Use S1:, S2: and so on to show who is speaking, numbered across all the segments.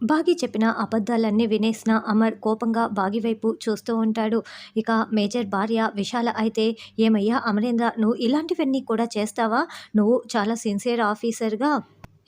S1: బాగి చెప్పిన అబద్ధాలన్నీ వినేసిన అమర్ కోపంగా బాగి వైపు చూస్తూ ఉంటాడు. ఇక మేజర్ భార్య విశాల అయితే ఏమయ్యా అమరేంద్ర నువ్వు ఇలాంటివన్నీ కూడా చేస్తావా? నువ్వు చాలా సిన్సియర్ ఆఫీసర్గా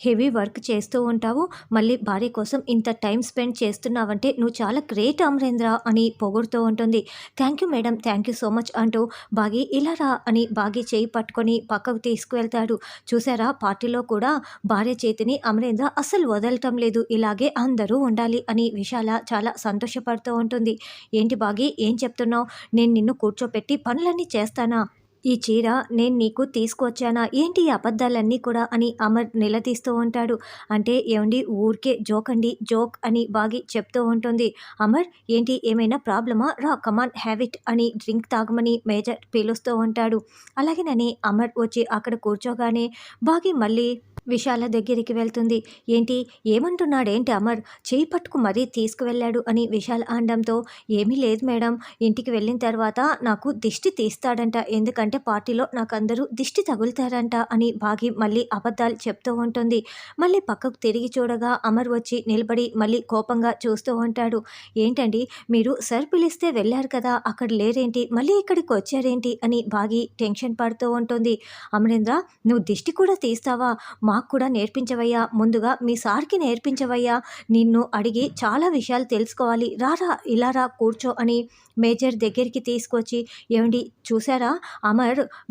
S1: హెవీ వర్క్ చేస్తూ ఉంటావు మళ్ళీ భార్య కోసం ఇంత టైం స్పెండ్ చేస్తున్నావంటే నువ్వు చాలా గ్రేట్ అమరేంద్ర అని పొగుడుతూ ఉంటుంది. Thank you madam thank you so much అంటూ బాగి ఇలా రా అని బాగి చేయి పట్టుకొని పక్కకు తీసుకువెళ్తాడు. చూసారా పార్టీలో కూడా భార్య చేతిని అమరేంద్ర అస్సలు వదలటం లేదు ఇలాగే అందరూ ఉండాలి అని విశాల చాలా సంతోషపడుతూ ఉంటుంది. ఏంటి బాగి ఏం చెప్తున్నావు? నేను నిన్ను కూర్చోపెట్టి పనులన్నీ చేస్తానా? ఈ చీర నేను నీకు తీసుకొచ్చానా? ఏంటి ఈ అబద్ధాలన్నీ కూడా? అని అమర్ నిలదీస్తూ ఉంటాడు. అంటే ఏమండి? ఊరికే జోక్ అండి జోక్ అని బాగి చెప్తూ ఉంటుంది. అమర్ ఏంటి? ఏమైనా ప్రాబ్లమా? రా కమాన్ హ్యావిట్ అని డ్రింక్ తాగమని మేజర్ పీలుస్తూ ఉంటాడు. అలాగేనని అమర్ వచ్చి అక్కడ కూర్చోగానే బాగి మళ్ళీ విశాల దగ్గరికి వెళ్తుంది. ఏంటి? ఏమంటున్నాడేంటి అమర్? చేయి పట్టుకు మరీ తీసుకువెళ్ళాడు అని విశాల్ అనడంతో ఏమీ లేదు మేడం. ఇంటికి వెళ్ళిన తర్వాత నాకు దిష్టి తీస్తాడంట. ఎందుకంటే పార్టీలో నాకు అందరూ దిష్టి తగులుతారంట అని బాగి మళ్ళీ అబద్ధాలు చెప్తూ ఉంటుంది. మళ్ళీ పక్కకు తిరిగి చూడగా అమర్ వచ్చి నిలబడి మళ్ళీ కోపంగా చూస్తూ ఉంటాడు. ఏంటండి మీరు సార్ పిలిస్తే వెళ్ళారు కదా అక్కడ లేరేంటి మళ్ళీ ఇక్కడికి వచ్చారేంటి అని బాగి టెన్షన్ పడుతూ ఉంటుంది. అమరేంద్ర నువ్వు దిష్టి కూడా తీస్తావా? మాకు కూడా నేర్పించవయ్యా ముందుగా మీ సార్కి నేర్పించవయ్యా. నిన్ను అడిగి చాలా విషయాలు తెలుసుకోవాలి. రారా ఇలా రా కూర్చో అని మేజర్ దగ్గరికి తీసుకొచ్చి ఏమండి చూసారా అమర్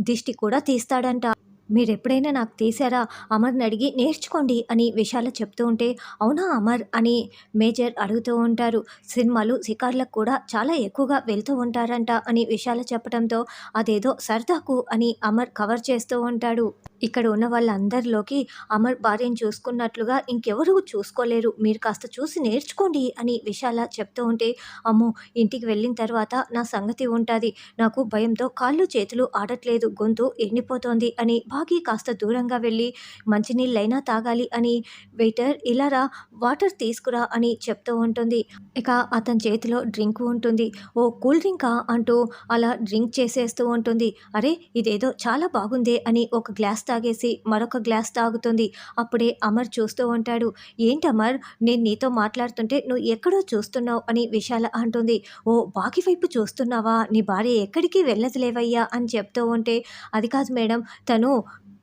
S1: దిష్టి కూడా తీస్తాడంట. మీరెప్పుడైనా నాకు తీసారా? అమర్ని అడిగి నేర్చుకోండి అని విశాల చెప్తూ ఉంటే అవునా అమర్? అని మేజర్ అడుగుతూ ఉంటారు. సినిమాలు షికార్లకు కూడా చాలా ఎక్కువగా వెళ్తూ ఉంటారంట అని విశాల చెప్పడంతో అదేదో సరదాకు అని అమర్ కవర్ చేస్తూ ఉంటాడు. ఇక్కడ ఉన్న వాళ్ళందరిలోకి అమర్ భార్యను చూసుకున్నట్లుగా ఇంకెవరూ చూసుకోలేరు. మీరు కాస్త చూసి నేర్చుకోండి అని విశాల చెప్తూ ఉంటే అమ్మో ఇంటికి వెళ్ళిన తర్వాత నా సంగతి ఉంటుంది. నాకు భయంతో కాళ్ళు చేతులు ఆడట్లేదు. గొంతు ఎండిపోతోంది అని బాగి కాస్త దూరంగా వెళ్ళి మంచినీళ్ళైనా తాగాలి అని వెయిటర్ ఇలారా వాటర్ తీసుకురా అని చెప్తూ ఉంటుంది. ఇక అతని చేతిలో డ్రింక్ ఉంటుంది. ఓ కూల్ డ్రింకా? అంటూ అలా డ్రింక్ చేసేస్తూ ఉంటుంది. అరే ఇదేదో చాలా బాగుందే అని ఒక గ్లాస్ తాగేసి మరొక గ్లాస్ తాగుతుంది. అప్పుడే అమర్ చూస్తూ ఉంటాడు. ఏంటి అమర్ నేను నీతో మాట్లాడుతుంటే నువ్వు ఎక్కడో చూస్తున్నావు అని విశాల అంటుంది. ఓ బాకి వైపు చూస్తున్నావా? నీ భార్య ఎక్కడికి వెళ్ళదులేవయ్యా అని చెప్తూ ఉంటే అది కాదు మేడం తను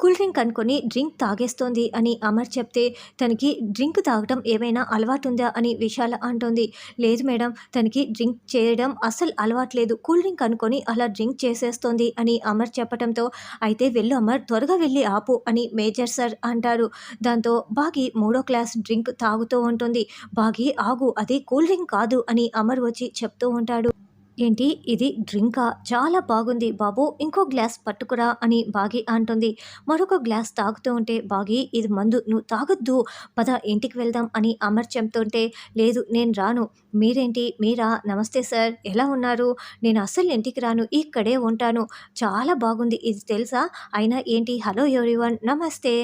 S1: కూల్ డ్రింక్ అనుకొని డ్రింక్ తాగేస్తోంది అని అమర్ చెప్తే తనకి డ్రింక్ తాగడం ఏమైనా అలవాటు ఉందా అని విశాల అంటోంది. లేదు మేడం తనకి డ్రింక్ చేయడం అస్సలు అలవాట్లేదు. కూల్ డ్రింక్ అనుకొని అలా డ్రింక్ చేసేస్తోంది అని అమర్ చెప్పడంతో అయితే వెళ్ళు అమర్ త్వరగా వెళ్ళి ఆపు అని మేజర్ సార్ అంటారు. దాంతో బాగి మూడో క్లాస్ డ్రింక్ తాగుతూ ఉంటుంది. బాగి ఆగు అది కూల్ డ్రింక్ కాదు అని అమర్ వచ్చి చెప్తూ ఉంటాడు. ఏంటి? ఇది డ్రింకా? చాలా బాగుంది బాబు. ఇంకో గ్లాస్ పట్టుకురా అని బాగి అంటుంది. మరొక గ్లాస్ తాగుతూ ఉంటే బాగి ఇది మందు నువ్వు తాగొద్దు. పద ఇంటికి వెళ్దాం అని అమర్ చెప్తుంటే లేదు నేను రాను. మీరేంటి? మీరా? నమస్తే సార్. ఎలా ఉన్నారు? నేను అస్సలు ఇంటికి రాను. ఇక్కడే ఉంటాను. చాలా బాగుంది. ఇది తెలుసా? అయినా ఏంటి? Hello everyone. నమస్తే.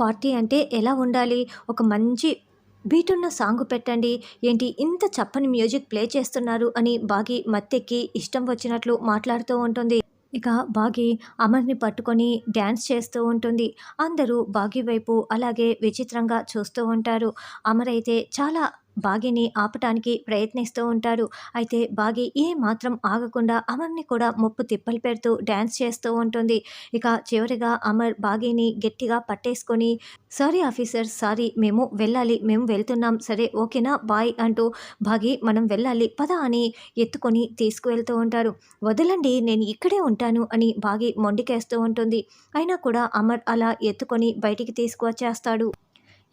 S1: పార్టీ అంటే ఎలా ఉండాలి? ఒక మంచి బీటున్న సాంగ్ పెట్టండి. ఏంటి ఇంత చప్పని మ్యూజిక్ ప్లే చేస్తున్నారు అని బాగి మత్తెక్కి ఇష్టం వచ్చినట్లు మాట్లాడుతూ ఉంటుంది. ఇక బాగి అమర్ని పట్టుకొని డ్యాన్స్ చేస్తూ ఉంటుంది. అందరూ బాగి వైపు అలాగే విచిత్రంగా చూస్తూ ఉంటారు. అమర్ అయితే చాలా బాగిని ఆపటానికి ప్రయత్నిస్తూ ఉంటారు అయితే బాగి ఏ మాత్రం ఆగకుండా అమర్ని కూడా ముప్పు తిప్పలు పెడుతూ డ్యాన్స్ చేస్తూ ఉంటుంది. ఇక చివరిగా అమర్ బాగిని గట్టిగా పట్టేసుకొని సారీ ఆఫీసర్ సారీ మేము వెళ్ళాలి మేము వెళ్తున్నాం. సరే ఓకేనా బాయ్ అంటూ బాగి మనం వెళ్ళాలి పద అని ఎత్తుకొని తీసుకువెళ్తూ ఉంటారు వదలండి నేను ఇక్కడే ఉంటాను అని బాగి మొండికేస్తూ ఉంటుంది. అయినా కూడా అమర్ అలా ఎత్తుకొని బయటికి తీసుకువచ్చేస్తాడు.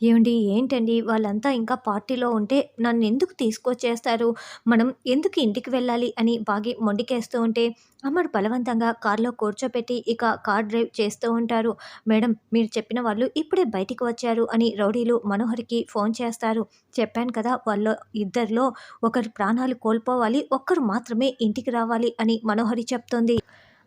S1: ఏమండి ఏంటండి? వాళ్ళంతా ఇంకా పార్టీలో ఉంటే నన్ను ఎందుకు తీసుకొచ్చేస్తారు? మనం ఎందుకు ఇంటికి వెళ్ళాలి? అని బాగి మొండికేస్తూ ఉంటే అమర్ బలవంతంగా కారులో కూర్చోపెట్టి ఇక కార్ డ్రైవ్ చేస్తూ ఉంటారు. మేడం మీరు చెప్పిన వాళ్ళు ఇప్పుడే బయటికి వచ్చారు అని రౌడీలు మనోహర్కి ఫోన్ చేస్తారు. చెప్పాను కదా వాళ్ళ ఇద్దరిలో ఒకరు ప్రాణాలు కోల్పోవాలి ఒక్కరు మాత్రమే ఇంటికి రావాలి అని మనోహరి చెప్తోంది.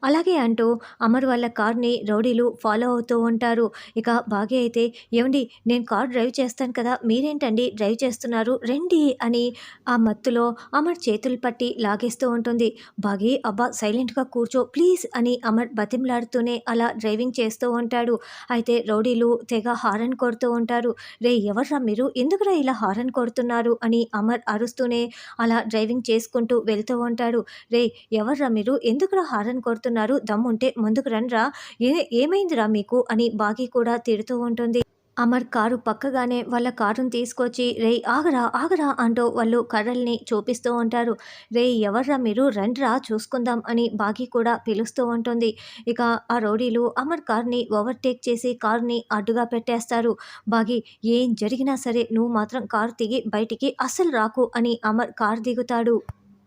S1: అలాగే అంటూ అమర్ వాళ్ళ కార్ని రౌడీలు ఫాలో అవుతూ ఉంటారు. ఇక భాగ్య అయితే ఏమండి నేను కార్ డ్రైవ్ చేస్తాను కదా మీరేంటండి డ్రైవ్ చేస్తున్నారు? రండి అని ఆ మత్తులో అమర్ చేతులు పట్టి లాగేస్తూ ఉంటుంది. భాగి అబ్బా సైలెంట్గా కూర్చో ప్లీజ్ అని అమర్ బతిమలాడుతూనే అలా డ్రైవింగ్ చేస్తూ ఉంటాడు. అయితే రౌడీలు తెగ హారన్ కొడుతూ ఉంటారు. రే ఎవర్రా మీరు? ఎందుకురా ఇలా హారన్ కొడుతున్నారు? అని అమర్ అరుస్తూనే అలా డ్రైవింగ్ చేసుకుంటూ వెళ్తూ ఉంటాడు. రే ఎవర్రా మీరు? ఎందుకురా హారన్ కొడుతున్నారు? దమ్ముంటే ముందుకు రండ్రా. ఏ ఏమైందిరా మీకు? అని బాగి కూడా తిడుతూ ఉంటుంది. అమర్ కారు పక్కగానే వాళ్ళ కారును తీసుకొచ్చి రే ఆగరా ఆగరా అంటూ వాళ్ళు కర్రల్ని చూపిస్తూ ఉంటారు. రే ఎవర్రా మీరు? రండ్రా చూసుకుందాం అని బాగి కూడా పిలుస్తూ ఉంటుంది. ఇక ఆ రౌడీలు అమర్ కార్ని ఓవర్టేక్ చేసి కార్ని అడ్డుగా పెట్టేస్తారు. బాగి ఏం జరిగినా సరే నువ్వు మాత్రం కారు దిగి బయటికి అస్సలు రాకు అని అమర్ కారు దిగుతాడు.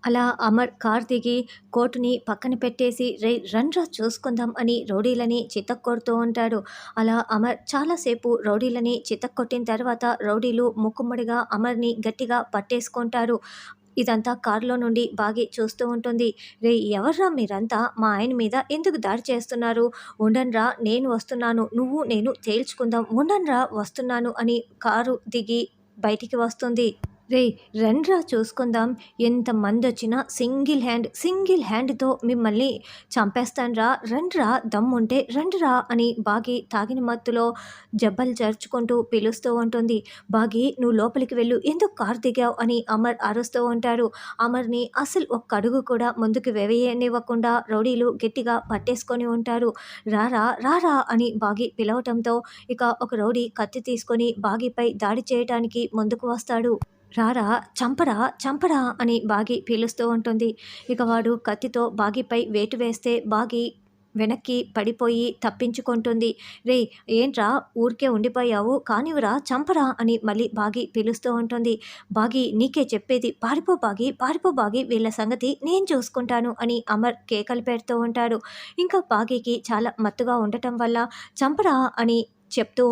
S1: అలా అమర్ కార్ దిగి కోటుని పక్కన పెట్టేసి రే రన్రా చూసుకుందాం అని రౌడీలని చితక్కొడుతూ ఉంటాడు. అలా అమర్ చాలాసేపు రౌడీలని చితక్కొట్టిన తర్వాత రౌడీలు ముక్కుమ్మడిగా అమర్ని గట్టిగా పట్టేసుకుంటారు. ఇదంతా కారులో నుండి బాగి చూస్తూ ఉంటుంది. రే ఎవర్రా మీరంతా? మా ఆయన మీద ఎందుకు దాడి చేస్తున్నారు? ఉండన్రా నేను వస్తున్నాను. నువ్వు నేను తేల్చుకుందాం. ఉండన్రా వస్తున్నాను అని కారు దిగి బయటికి వస్తుంది. రే రండ్రా చూసుకుందాం. ఎంతమంది వచ్చినా సింగిల్ హ్యాండ్ సింగిల్ హ్యాండ్తో మిమ్మల్ని చంపేస్తాన్రా. రండ్రా దమ్ముంటే రండ్రా అని బాగి తాగిన మత్తులో జబ్బలు జరుచుకుంటూ పిలుస్తూ ఉంటుంది. బాగి నువ్వు లోపలికి వెళ్ళు. ఎందుకు కారు దిగావు అని అమర్ అరుస్తూ ఉంటారు అమర్ని అసలు ఒక్క అడుగు కూడా ముందుకు వేయనివ్వకుండా రౌడీలు గట్టిగా పట్టేసుకొని ఉంటారు. రారా రారా అని బాగి పిలవటంతో ఇక ఒక రౌడీ కత్తి తీసుకొని బాగిపై దాడి చేయటానికి ముందుకు వస్తాడు. రారా చంపరా చంపరా అని బాగి పీలుస్తూ ఉంటుంది. ఇక వాడు కత్తితో బాగిపై వేటు వేస్తే బాగి వెనక్కి పడిపోయి తప్పించుకుంటుంది. రే ఏంట్రా ఊరికే ఉండిపోయావు? కానివరా చంపరా అని మళ్ళీ బాగి పిలుస్తూ ఉంటుంది. బాగి నీకే చెప్పేది పారిపో బాగి పారిపో బాగి వీళ్ళ సంగతి నేను చూసుకుంటాను అని అమర్ కేకలు పెడుతూ ఉంటాడు. ఇంకా బాగికి చాలా మత్తుగా ఉండటం వల్ల చంపరా అని చెప్తూ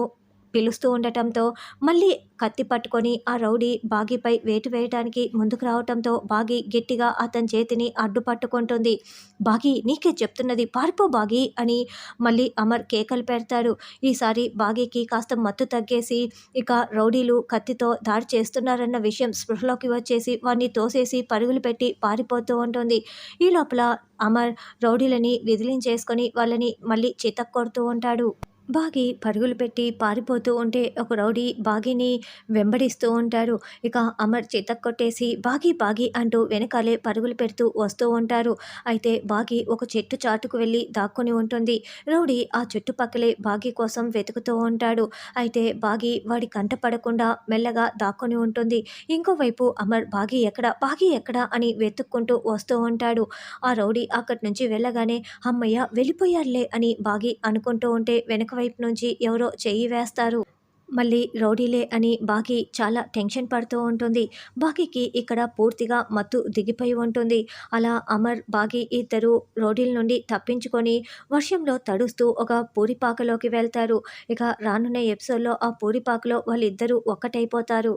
S1: పిలుస్తూ ఉండటంతో మళ్ళీ కత్తి పట్టుకొని ఆ రౌడీ బాగీపై వేటు వేయడానికి ముందుకు రావటంతో బాగి గట్టిగా అతని చేతిని అడ్డుపట్టుకుంటుంది. బాగి నీకే చెప్తున్నది పారిపో బాగి అని మళ్ళీ అమర్ కేకలు పెడతాడు. ఈసారి బాగీకి కాస్త మత్తు తగ్గేసి ఇక రౌడీలు కత్తితో దాడి చేస్తున్నారన్న విషయం స్పృహలోకి వచ్చేసి వాడిని తోసేసి పరుగులు పెట్టి పారిపోతూ ఉంటుంది. ఈ లోపల అమర్ రౌడీలని విదిలించేసుకొని వాళ్ళని మళ్ళీ చితక్కొడుతూ ఉంటాడు. బాగి పరుగులు పెట్టి పారిపోతూ ఉంటే ఒక రౌడీ బాగిని వెంబడిస్తూ ఉంటారు. ఇక అమర్ చేత కొట్టేసి బాగి బాగి అంటూ వెనకాలే పరుగులు పెడుతూ వస్తూ ఉంటారు. అయితే బాగి ఒక చెట్టు చాటుకు వెళ్ళి దాక్కుని ఉంటుంది. రౌడీ ఆ చుట్టుపక్కలే బాగి కోసం వెతుకుతూ ఉంటాడు. అయితే బాగి వాడి కంట పడకుండా మెల్లగా దాక్కుని ఉంటుంది. ఇంకోవైపు అమర్ బాగి ఎక్కడ బాగి ఎక్కడ అని వెతుక్కుంటూ వస్తూ ఉంటాడు. ఆ రౌడీ అక్కడి నుంచి వెళ్ళగానే అమ్మయ్య వెళ్ళిపోయారులే అని బాగి అనుకుంటూ ఉంటే వెనక వైపు నుంచి ఎవరో చెయ్యి వేస్తారు. మళ్ళీ రౌడీలే అని బాకీ చాలా టెన్షన్ పడుతూ ఉంటుంది. బాకీకి ఇక్కడ పూర్తిగా మత్తు దిగిపోయి ఉంటుంది. అలా అమర్ బాగి ఇద్దరు రౌడీల నుండి తప్పించుకొని వర్షంలో తడుస్తూ ఒక పూరిపాకలోకి వెళ్తారు. ఇక రానున్న ఎపిసోడ్లో ఆ పూరిపాకలో వాళ్ళిద్దరూ ఒక్కటైపోతారు.